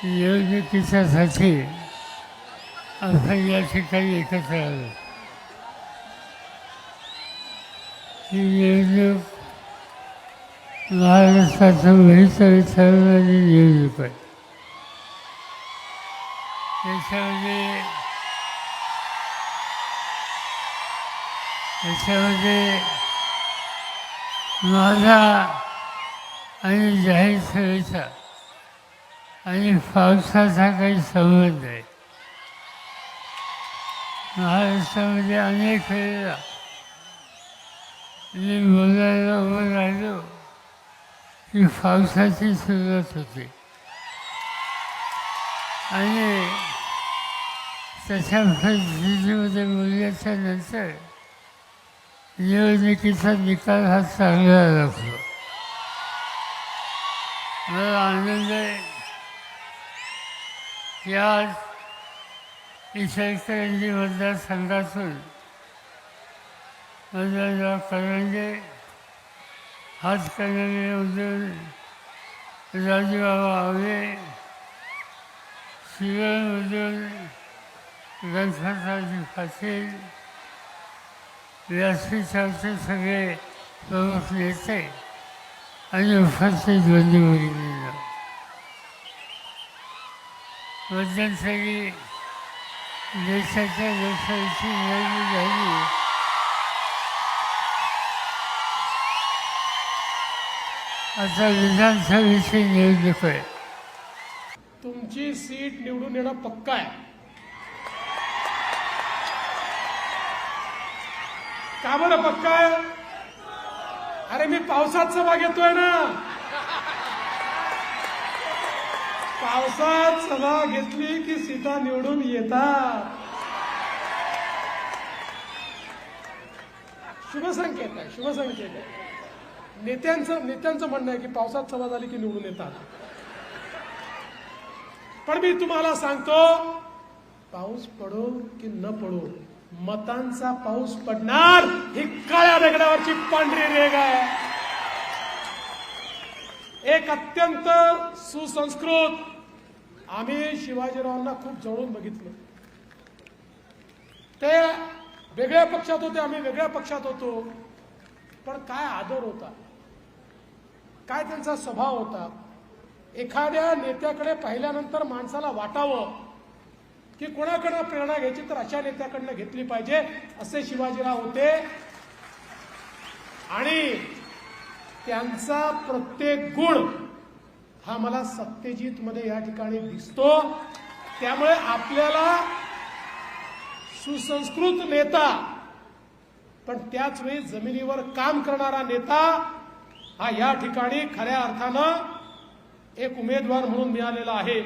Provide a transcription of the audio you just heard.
निवडणुकीच्यासाठी आपण या ठिकाणी एकत्र आलो ही निवडणूक महाराष्ट्राचं भवितव्य ठरवणारी निवडणूक आहे त्याच्यामध्ये त्याच्यामध्ये माझा आणि जाहीर सभेचा आणि पावसाचा काही संबंध आहे महाराष्ट्रामध्ये अनेक वेळेला मी बोलायला उभं राहिलो की पावसाची सुरुवात होते. आणि तशा परिस्थितीमध्ये बोलल्याच्या नंतर निवडणुकीचा निकाल हा चांगला लागतो. मला आनंद आहे. की आज इचलकरंजी मतदारसंघातून मतदारराव करंजे हातकणंगलेमधून राजूबाबा आवळे शिवमधून गणपतरावजी पाटील व्यासपीठाचे सगळे प्रमुख नेते आणि उपस्थित बंधू मध्यंतरी देशाच्या लोकशाहीची निवडणूक झाली. आता विधानसभेची निवडणूक आहे तुमची सीट निवडून येणं पक्का आहे. का बरं पक्का आहे? अरे मी पावसात सभा घेतोय ना. पावसात सभा घेतली की सीटा निवडून येतात. शुभसंकेत आहे शुभसंकेत आहे. नेत्यांचं नेत्यांचं म्हणणं आहे की पावसात सभा झाली की निवडून येतात. पण मी तुम्हाला सांगतो पाऊस पडो की न पडो मतांचा पाऊस पडणार ही काळ्या दगडावरची पांढरी रेग आहे. एक अत्यंत सुसंस्कृत आम्ही शिवाजीरावांना खूप जवळून बघितलं. ते वेगळ्या पक्षात होते आम्ही वेगळ्या पक्षात होतो. पण काय आदर होता? काय त्यांचा स्वभाव होता? एखाद्या नेत्याकडे पाहिल्यानंतर माणसाला वाटावं की कोणाकडनं प्रेरणा घ्यायची तर अशा नेत्याकडनं घेतली पाहिजे असे शिवाजीराव होते. आणि त्यांचा प्रत्येक गुण हा मला सत्यजित मध्ये या ठिकाणी दिसतो. त्यामुळे आपल्याला सुसंस्कृत नेता पण त्याच वेळी जमिनीवर काम करणारा नेता हा या ठिकाणी खऱ्या अर्थानं एक उमेदवार म्हणून मिळालेला आहे.